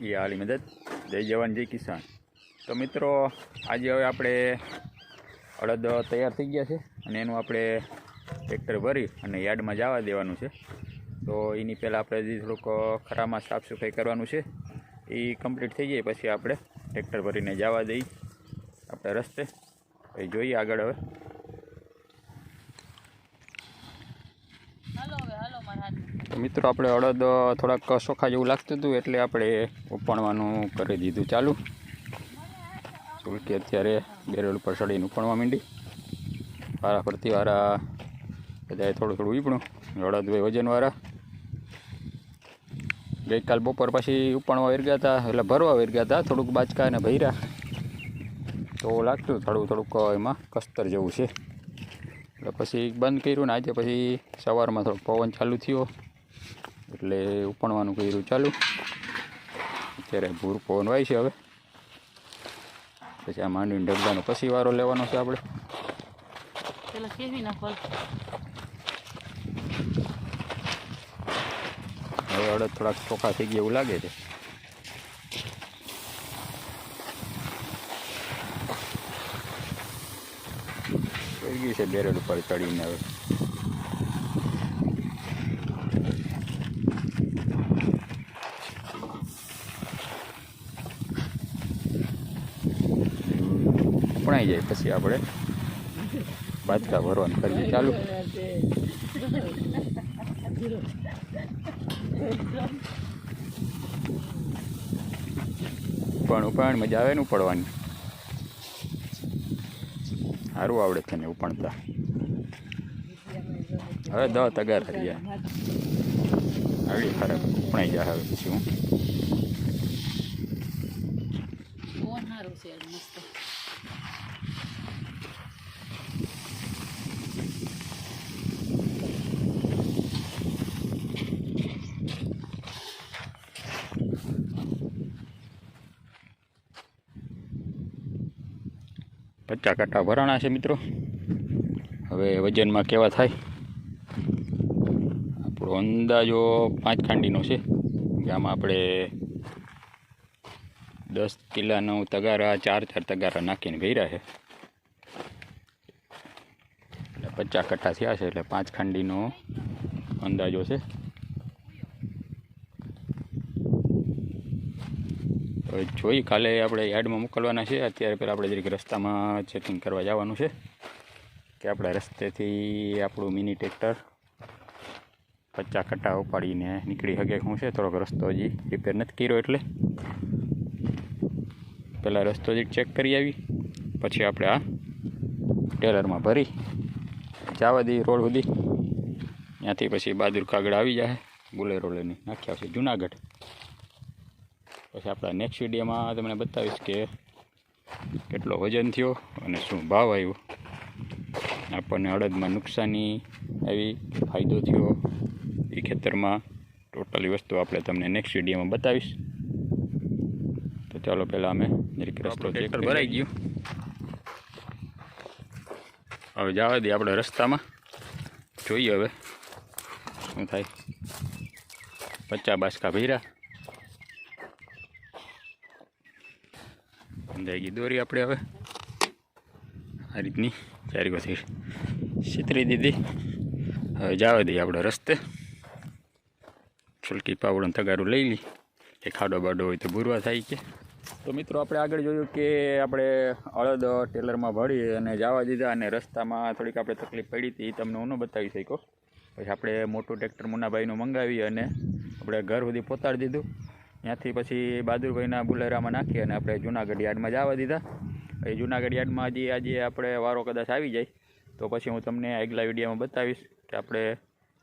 એ હાલી મદદ. જય જવાન, જય કિસાન. તો મિત્રો, આજે હવે આપણે અડદ તૈયાર થઈ ગયા છે અને એનું આપણે ટ્રેક્ટર ભરી અને યાર્ડમાં જવા દેવાનું છે. તો એની પહેલાં આપણે હજી થોડુંક ખરામાં સાફ સફાઈ કરવાનું છે. એ કમ્પ્લીટ થઈ જાય પછી આપણે ટ્રેક્ટર ભરીને જવા દઈ. આપણે રસ્તે. એ જોઈએ આગળ હવે હાલો હવે હાલો મારા હાથ તો મિત્રો, આપણે અડદ થોડાક ચોખા જેવું લાગતું હતું એટલે આપણે ઉપાડવાનું કરી દીધું. ચાલુ. ચૂલકી અત્યારે બેરેલ ઉપર ચડીને ઉપાડવા માંડી. વારા ફરતી વારા બધાએ થોડું થોડું વીપણું અડદ હોય વજનવાળા ગઈકાલ બપોર પછી ઉપાડવા વેરગ્યા હતા, એટલે ભરવા વેરગ્યા હતા, થોડુંક બાચકા અને ભૈરા તો લાગતું થોડું થોડુંક એમાં કસ્તર જેવું છે. એટલે પછી બંધ કર્યું ને આજે પછી સવારમાં થોડોક પવન ચાલુ થયો. એટલે ઉપણવાનું કર્યું. ચાલુ. અત્યારે ભૂર પવન વાય છે હવે. પછી આ માંડવીને ડબ્બાનો પછી વારો લેવાનો છે આપણે. હવે અડદ થોડાક ચોખા થઈ ગયા એવું લાગે છે. થઈ ગઈ છે બેરલ ઉપર ચડીને હવે. ઉપણાઈ જાય પછી આપણે બાજકા ભરવાનું કરીએ ચાલુ. પણ ઉપાણ મજા આવે ને ઉપાડવાની? સારું આવડે છે ને હવે દસ તગાર રહ્યા આવી ખરાબ. ઉપણાઈ જાય હવે પછી હું. પચાસ કાંટા ભરાણા છે મિત્રો. હવે વજનમાં કેવા થાય? આપણો અંદાજો પાંચ ખાંડીનો છે. આમાં આપણે દસ કિલ્લાનો તગારા ચાર ચાર તગારા નાખીને ભર્યા છે. એટલે પચાસ કટ્ટા થયા છે, એટલે પાંચ ખાંડીનો અંદાજો છે. હવે જોઈ કાલે આપણે યાર્ડમાં મોકલવાના છે, અત્યારે પહેલાં આપણે જરીક રસ્તામાં ચેકિંગ કરવા જવાનું છે, કે આપણા રસ્તેથી આપણું મિની ટ્રેક્ટર પચાસ કટ્ટા ઉપાડીને નીકળી શકે શું છે? થોડોક રસ્તો હજી રિપેર નથી કર્યો એટલે. પહેલાં રસ્તો જ ચેક કરી આવી. પછી આપણે આ ટેલરમાં ભરી. જવા દઈએ રોડ સુધી. ત્યાંથી પછી બહાદુર કાગળ આવી જાય. બુલેરો લઈને નાખી આવશે જુનાગઢ. પછી આપણા નેક્સ્ટ વિડીયોમાં તમને બતાવીશ કે કેટલો વજન થયો અને શું ભાવ આવ્યો. આપણને અડદમાં નુકસાની આવી, ફાયદો થયો. એ ખેતરમાં ટોટલી વસ્તુ આપણે તમને નેક્સ્ટ વિડીયોમાં બતાવીશ. ચાલો પહેલાં અમે જરીક રસ્તો ચેક ભરાઈ ગયું. હવે જવા દઈએ આપણે રસ્તામાં. જોઈએ હવે શું થાય. પચા બાસકા ભર્યા. સમજાઈ ગઈ દોરી આપણે હવે. આ રીતની ચારી ગોથી છેતરી દીધી. હવે જવા દઈએ આપણે રસ્તે. છુલકી પાવડો તગારું લઈ લઈ એ ખાડો બાડો હોય તો ભૂરવા થાય કે. તો મિત્રો આપણે આગળ જોયું કે આપણે અડદ ટેલરમાં ભરી અને જવા દીધા અને રસ્તામાં થોડીક આપણે તકલીફ પડી હતી એ તમને હું ન બતાવી શક્યો. પછી આપણે મોટું ટ્રેક્ટર મુન્નાભાઈનું મંગાવી અને આપણે ઘર સુધી પહોંચાડી દીધું. ત્યાંથી પછી બહાદુરભાઈના બુલેરામાં નાખી અને આપણે જુનાગઢ યાર્ડમાં જવા દીધા. એ જુનાગઢ યાર્ડમાં હજી આજે આપણે વારો કદાચ આવી જાય, તો પછી હું તમને આગલા વિડીયોમાં બતાવીશ કે આપણે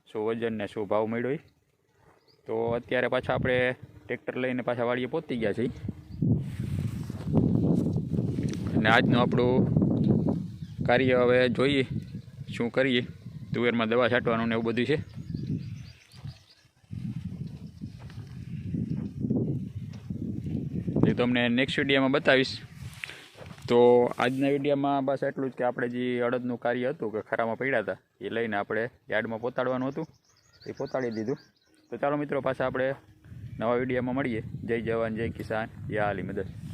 શું વજન ને શું ભાવ મળ્યો તો અત્યારે પાછા આપણે ટ્રેક્ટર લઈને પાછા વાડીએ પહોંચી ગયા છીએ. અને આજનું આપણું કાર્ય હવે જોઈએ શું કરીએ. તુવેરમાં દવા છાંટવાનું ને એવું બધું છે. એ તમને નેક્સ્ટ વિડીયોમાં બતાવીશ. તો આજના વિડીયોમાં બસ એટલું જ કે આપણે જે અડદનું કાર્ય હતું કે ખરામાં પડ્યા હતા, એ લઈને આપણે યાર્ડમાં પહોંચાડવાનું હતું. એ પહોંચાડી દીધું. તો ચાલો મિત્રો, પાછા આપણે નવા વિડીયોમાં મળીએ. જય જવાન, જય કિસાન. યા અલી મદદ.